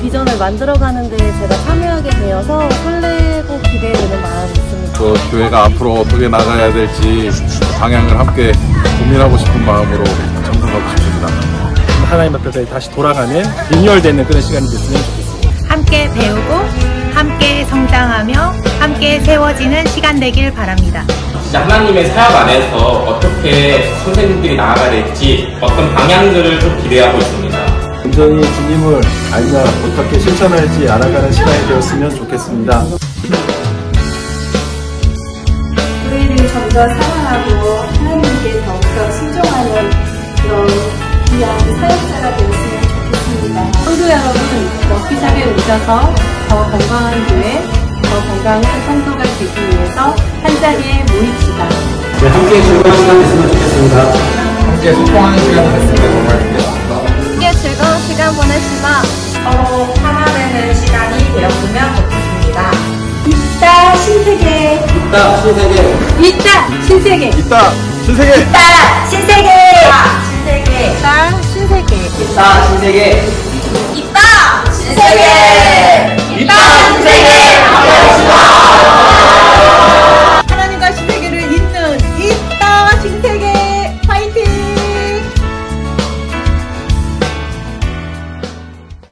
비전을 만들어가는 데 제가 참여하게 되어서 설레고 기대되는 마음이 있습니다. 또 교회가 앞으로 어떻게 나가야 될지 방향을 함께 고민하고 싶은 마음으로 참석하고 싶습니다. 하나님 앞에서 다시 돌아가는 리뉴얼되는 그런 시간이 됐으면 좋겠습니다. 함께 배우고 함께 성장하며 함께 세워지는 시간 되길 바랍니다. 진짜 하나님의 사역 안에서 어떻게 선생님들이 나아가야 될지 어떤 방향들을 좀 기대하고 있습니다. 온전히 주님을 알자 어떻게 실천할지 알아가는 시간이 되었으면 좋겠습니다. 우리를 좀더 사랑하고 하나님께 더욱더 순종하는 그런 귀한 사역자가 되었으면 좋겠습니다. 성도 여러분, 럭비샵에 오셔서 더 건강한 교회, 더 건강한 성도가 되기 위해서 한 자리에 모입시다. 함께 즐거운 시간 됐으면 좋겠습니다. 함께 소통하는 정말 좋겠습니다. 서로 참아내는 시간이 되었으면 좋겠습니다. 있다 신세계. 있다 신세계. 있다 신세계. 있다 신세계. 있다 신세계. 있다 신세계. 있다 신세계. 있다 신세계.